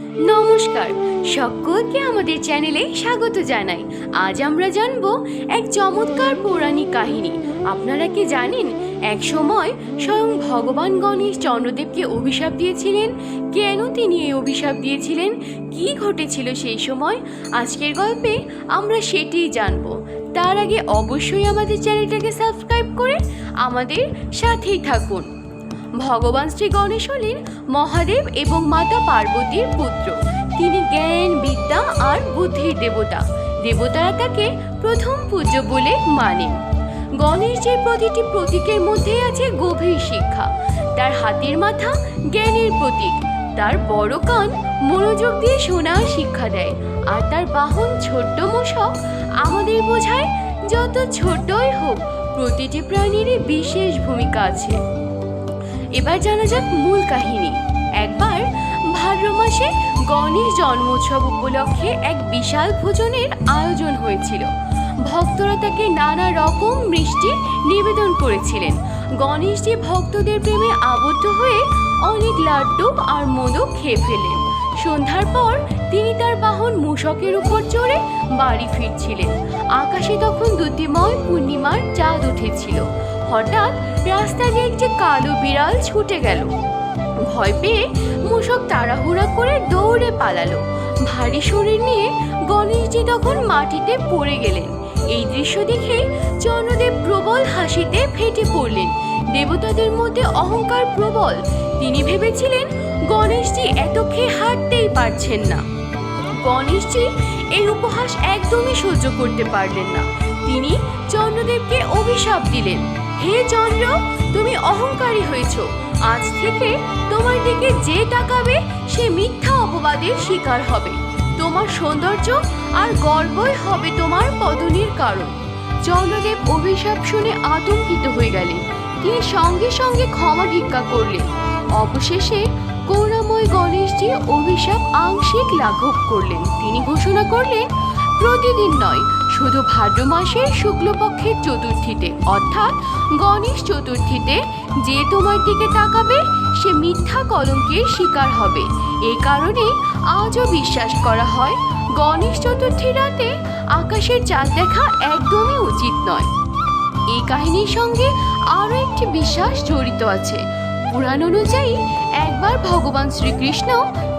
নমস্কার, সকলকে আমাদের চ্যানেলে স্বাগত জানাই। আজ আমরা জানব এক চমৎকার পৌরাণিক কাহিনী। আপনারা কি জানেন, এক সময় স্বয়ং ভগবান গণেশ চন্দ্রদেবকে অভিশাপ দিয়েছিলেন? কেন তিনি এই অভিশাপ দিয়েছিলেন? কি ঘটেছিল সেই সময়? আজকের গল্পে আমরা সেটিই জানব। তার আগে অবশ্যই আমাদের চ্যানেলটাকে সাবস্ক্রাইব করে আমাদের সাথেই থাকুন। ভগবান শ্রী গণেশ হলেন মহাদেব এবং মাতা পার্বতীর পুত্র। তিনি জ্ঞান, বিদ্যা আর বুদ্ধির দেবতা। দেবতারা তাকে প্রথম পূজ্য বলে মানেন। গণেশের প্রতিটি প্রতীকের মধ্যে আছে গভীর শিক্ষা। তার হাতের মাথা জ্ঞানের প্রতীক। তার বড় কান মনোযোগ দিয়ে শোনার শিক্ষা দেয়। আর তার বাহন ছোট্ট মূষক আমাদের বোঝায় যত ছোটই হোক, প্রতিটি প্রাণীরই বিশেষ ভূমিকা আছে। এবার জানা যাক মূল কাহিনী। একবার ভাদ্র মাসে গণেশ জন্মোৎসব উপলক্ষে এক বিশাল ভোজনের আয়োজন হয়েছিল। ভক্তরা তাকে নানা রকম মিষ্টি নিবেদন করেছিলেন। গণেশজি ভক্তদের প্রেমে আবদ্ধ হয়ে অনেক লাড্ডু আর মোদক খেয়ে ফেলেন সন্ধ্যার পর তিনি তার বাহন মূষকের উপর চড়ে বাড়ি ফিরছিলেন। আকাশে তখন দ্যুতিময় পূর্ণিমার চাঁদ উঠেছিল। হঠাৎ রাস্তা দিয়ে একটি কালো বিড়াল ছুটে গেল। ভয় পেয়ে মূষক তাড়াহুড়া করে দৌড়ে পালালো। ভারী শরীর নিয়ে গণেশজি তখন মাটিতে পড়ে গেলেন। এই দৃশ্য দেখে চন্দ্রদেব প্রবল হাসিতে ফেটে পড়লেন। দেবতাদের মধ্যে অহংকার প্রবল। তিনি ভেবেছিলেন গণেশজি এত খেয়ে হাঁটতেই পারছেন না। গণেশজি এই উপহাস একদমই সহ্য করতে পারলেন না। তিনি চন্দ্রদেবকে অভিশাপ দিলেন। হে চন্দ্র, তুমি অহংকারী হয়েছ। আজ থেকে তোমার দিকে যে তাকাবে, সে মিথ্যা অপবাদের শিকার হবে। তোমার সৌন্দর্য আর গর্বই হবে তোমার পতনের কারণ। চন্দ্রদেব অভিশাপ শুনে আতঙ্কিত হয়ে গেলেন। তিনি সঙ্গে সঙ্গে ক্ষমা ভিক্ষা করলেন। অবশেষে করুণাময় গণেশজি অভিশাপ আংশিক লাঘব করলেন। তিনি ঘোষণা করলেন, প্রতিদিন নয় শুধু ভাদ্র মাসের শুক্লপক্ষের চতুর্থীতে, অর্থাৎ গণেশ চতুর্থীতে যে তোমার দিকে তাকাবে, সে মিথ্যা কলঙ্কের শিকার হবে। এই কারণে আজও বিশ্বাস করা হয়, গণেশ চতুর্থী রাতে আকাশের চাঁদ দেখা একদমই উচিত নয়। এই কাহিনীর সঙ্গে আরও একটি বিশ্বাস জড়িত আছে। পুরাণ অনুযায়ী একবার ভগবান শ্রীকৃষ্ণ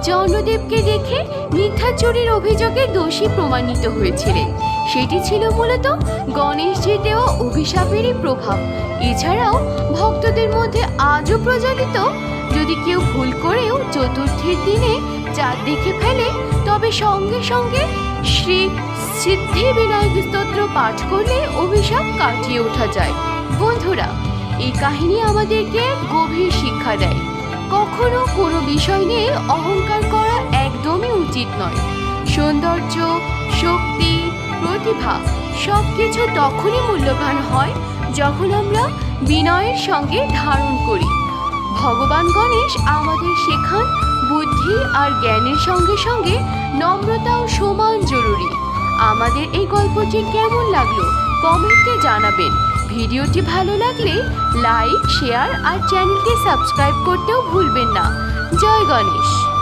চন্দ্রদেবকে দেখে মিথ্যা চুরির অভিযোগে দোষী প্রমাণিত হয়েছিলেন। সেটি ছিল মূলত গণেশজির দেওয়া অভিশাপেরই প্রভাব। এছাড়াও ভক্তদের মধ্যে আজও প্রচলিত, যদি কেউ ভুল করেও চতুর্থীর দিনে চাঁদ দেখে ফেলে, তবে সঙ্গে সঙ্গে শ্রী সিদ্ধি বিনায়ক স্তোত্র পাঠ করলে অভিশাপ কাটিয়ে ওঠা যায়। বন্ধুরা, এই কাহিনী আমাদেরকে গভীর শিক্ষা দেয়। কখনো কোনো বিষয় নিয়ে অহংকার করা একদমই উচিত নয়। সৌন্দর্য, শক্তি, প্রতিভা সব কিছু তখনই মূল্যবান হয় যখন আমরা বিনয়ের সঙ্গে ধারণ করি। ভগবান গণেশ আমাদের শেখান বুদ্ধি আর জ্ঞানের সঙ্গে সঙ্গে নম্রতাও সমান জরুরি। আমাদের এই গল্পটি কেমন লাগল কমেন্টে জানাবেন। ভিডিওটি ভালো লাগলে লাইক শেয়ার আর চ্যানেলটি সাবস্ক্রাইব করতেও ভুলবেন না। জয় গণেশ।